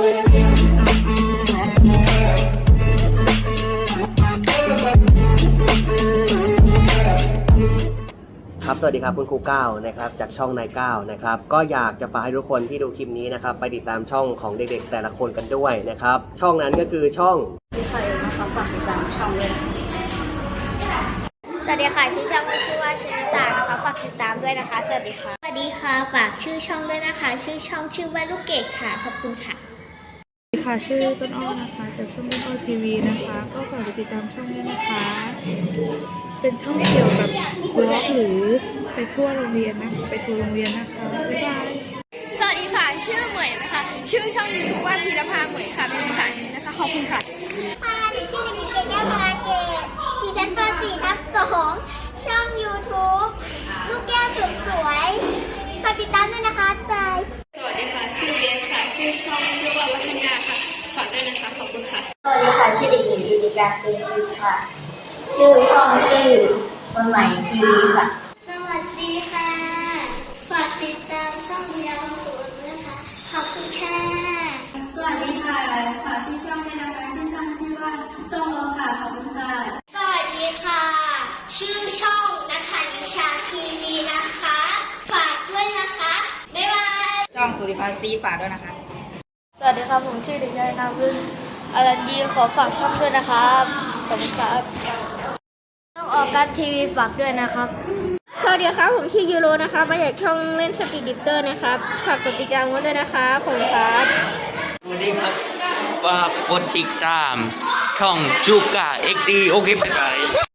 ครับสวัสดีครับคุณครูก้าวนะครับจากช่องนายก้าวนะครับก็อยากจะฝากให้ทุกคนที่ดูคลิปนี้นะครับไปติดตามช่องของเด็กๆ แต่ละคนกันด้วยนะครับ ช่องนั้นก็คือช่องที่ใครนะคะฝากติดตามช่องด้วยนะคะสวัสดีค่ะชื่อช่องว่าชื่อว่าชื่อนิสานะคะฝากติดตามด้วยนะคะ สวัสดีค่ะสวัสดีค่ะฝากชื่อช่องด้วยนะคะ ชื่อช่องชื่อว่าลูกเกดค่ะขอบคุณค่ะสวัสดี ค่ะ ชื่อต้นอ้อนะคะ จากช่องต้นอ้อทีวีนะคะ ก็ฝากไปติดตามช่องนี้นะคะ เป็นช่องเกี่ยวกับบล็อกหรือไปทั่วโรงเรียนนะไปทัวร์โรงเรียนนะคะบ๊ายบายสวัสดีค่ะ ชื่อเหมยนะคะ ชื่อช่องยูทูบว่าธีรภาเหมยค่ะ เป็นภาษาอังกฤษนะคะ ขอบคุณค่ะค่ะดิฉันเด็กหญิงเกดแก้วพาเกตดิฉันป .4 ทับ2ช่อง YouTube ลูกแก้วสุดสวยฝากติดตามด้วยนะคะบาย คะขอบคุณค่ะ สวัสดีค่ะ ชื่อเด็กหญิงดิลิกาเตนิสค่ะ ชื่อช่องชื่อคนใหม่ทีวีค่ะ สวัสดีค่ะ ฝากติดตามช่องยาวสุดนะคะ ขอบคุณค่ะ สวัสดีค่ะฝากชื่อช่องด้วยนะคะชื่อช่องที่ว่าส้มโอค่ะ ขอบคุณค่ะ สวัสดีค่ะ ชื่อช่องนัทธานิชาทีวีนะคะ ฝากด้วยนะคะ บ๊ายบาย ช่องสุริพันธ์ซีฝากด้วยนะคะ สวัสดีครับผมชื่อเด็กชายนาวิน อรันยีขอฝากช่องด้วยนะครับขอบคุณครับช่องออกัสทีวีฝากด้วยนะครับ สวัสดีครับ ผมชื่อยูโรนะครับมาจากช่องเล่นสปีดดิฟเตอร์นะครับ ฝากกดติดตามกันด้วยนะครับขอบคุณครับสวัสดีครับฝากกดติดตามช่องชูกาเอ็กดีโอเคบ๊ายบาย